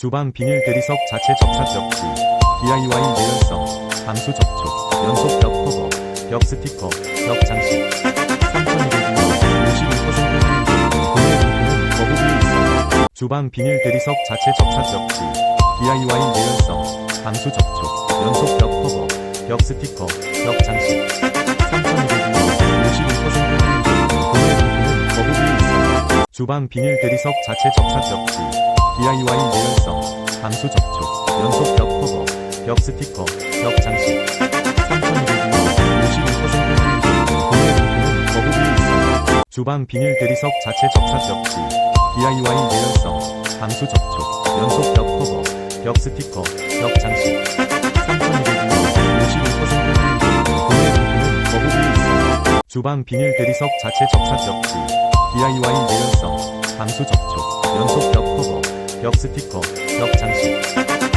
주방 비닐 대리석 자체 접착 벽지, DIY 내연성, 방수 접촉, 연속 벽 커버, 벽 스티커, 벽 장식. 3,200원 51% 할인, 구매 상품은 거부비에 있어요. 주방 비닐 대리석 자체 접착 벽지, DIY 내연성, 방수 접촉, 연속 벽 커버, 벽 스티커, 벽 장식. 3,200원 51% 할인, 구매 상품은 거부비에 있어요. 주방 비닐 대리석 자체 접착 벽지, DIY 내연성, 방수 접촉, 연속 벽 커버, 벽 스티커, 벽 장식. 3,200원 51% 할인, 구매 상품은 거부비에 있어요. 주방 비닐 대리석 자체 접착 벽지, DIY 내연성, 방수 접촉, 연속 벽 커버, 벽 스티커, 벽 장식. 3,200원 51% 할인, 구매 상품은 거부비에 있어요. 주방 비닐 대리석 자체 접착 벽지, DIY 내연성, 방수 접촉, 연속 벽 커버, 벽 스티커, 벽 장식.